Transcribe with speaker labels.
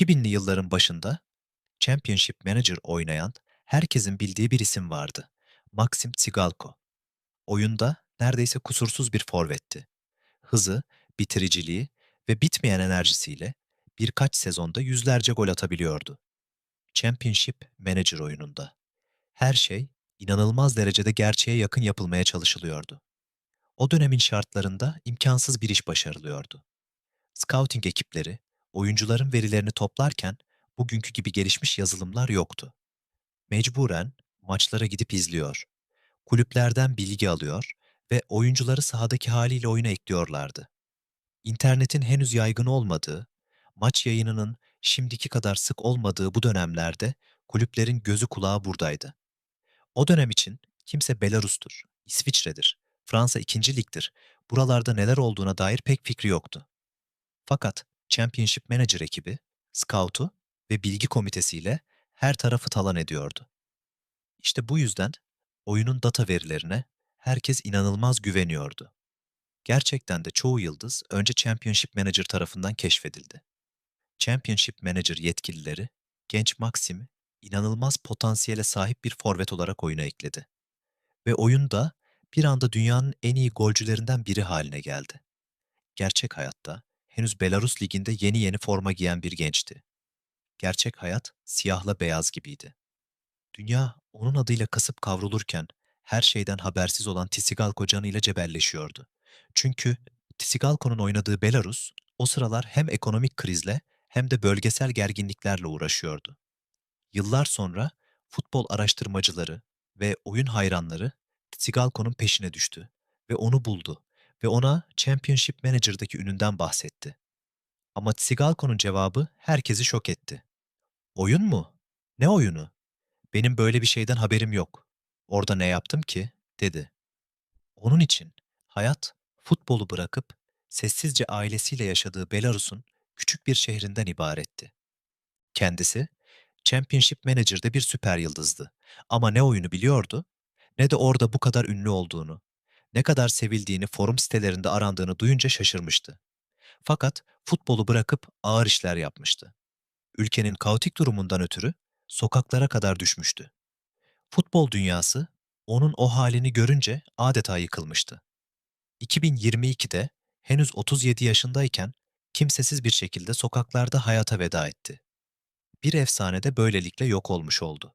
Speaker 1: 2000'li yılların başında Championship Manager oynayan herkesin bildiği bir isim vardı. Maxim Tsigalko. Oyunda neredeyse kusursuz bir forvetti. Hızı, bitiriciliği ve bitmeyen enerjisiyle birkaç sezonda yüzlerce gol atabiliyordu. Championship Manager oyununda. Her şey inanılmaz derecede gerçeğe yakın yapılmaya çalışılıyordu. O dönemin şartlarında imkansız bir iş başarılıyordu. Scouting ekipleri oyuncuların verilerini toplarken bugünkü gibi gelişmiş yazılımlar yoktu. Mecburen maçlara gidip izliyor, kulüplerden bilgi alıyor ve oyuncuları sahadaki haliyle oyuna ekliyorlardı. İnternetin henüz yaygın olmadığı, maç yayınının şimdiki kadar sık olmadığı bu dönemlerde kulüplerin gözü kulağı buradaydı. O dönem için kimse Belarus'tur, İsviçre'dir, Fransa 2. Lig'dir, buralarda neler olduğuna dair pek fikri yoktu. Fakat Championship Manager ekibi, scout'u ve bilgi komitesiyle her tarafı talan ediyordu. İşte bu yüzden oyunun data verilerine herkes inanılmaz güveniyordu. Gerçekten de çoğu yıldız önce Championship Manager tarafından keşfedildi. Championship Manager yetkilileri genç Maxim'i inanılmaz potansiyele sahip bir forvet olarak oyuna ekledi. Ve oyunda bir anda dünyanın en iyi golcülerinden biri haline geldi. Gerçek hayatta henüz Belarus liginde yeni yeni forma giyen bir gençti. Gerçek hayat siyahla beyaz gibiydi. Dünya onun adıyla kasıp kavrulurken her şeyden habersiz olan Tisigalko canıyla cebelleşiyordu. Çünkü Tisigalko'nun oynadığı Belarus o sıralar hem ekonomik krizle hem de bölgesel gerginliklerle uğraşıyordu. Yıllar sonra futbol araştırmacıları ve oyun hayranları Tsigalko'nun peşine düştü ve onu buldu ve ona Championship Manager'daki ününden bahsetti. Ama Tsigalko'nun cevabı herkesi şok etti. Oyun mu? Ne oyunu? Benim böyle bir şeyden haberim yok. Orada ne yaptım ki? dedi. Onun için hayat futbolu bırakıp sessizce ailesiyle yaşadığı Belarus'un küçük bir şehrinden ibaretti. Kendisi Championship Manager'da bir süper yıldızdı. Ama ne oyunu biliyordu ne de orada bu kadar ünlü olduğunu, ne kadar sevildiğini forum sitelerinde arandığını duyunca şaşırmıştı. Fakat futbolu bırakıp ağır işler yapmıştı. Ülkenin kaotik durumundan ötürü sokaklara kadar düşmüştü. Futbol dünyası onun o halini görünce adeta yıkılmıştı. 2022'de henüz 37 yaşındayken kimsesiz bir şekilde sokaklarda hayata veda etti. Bir efsane de böylelikle yok olmuş oldu.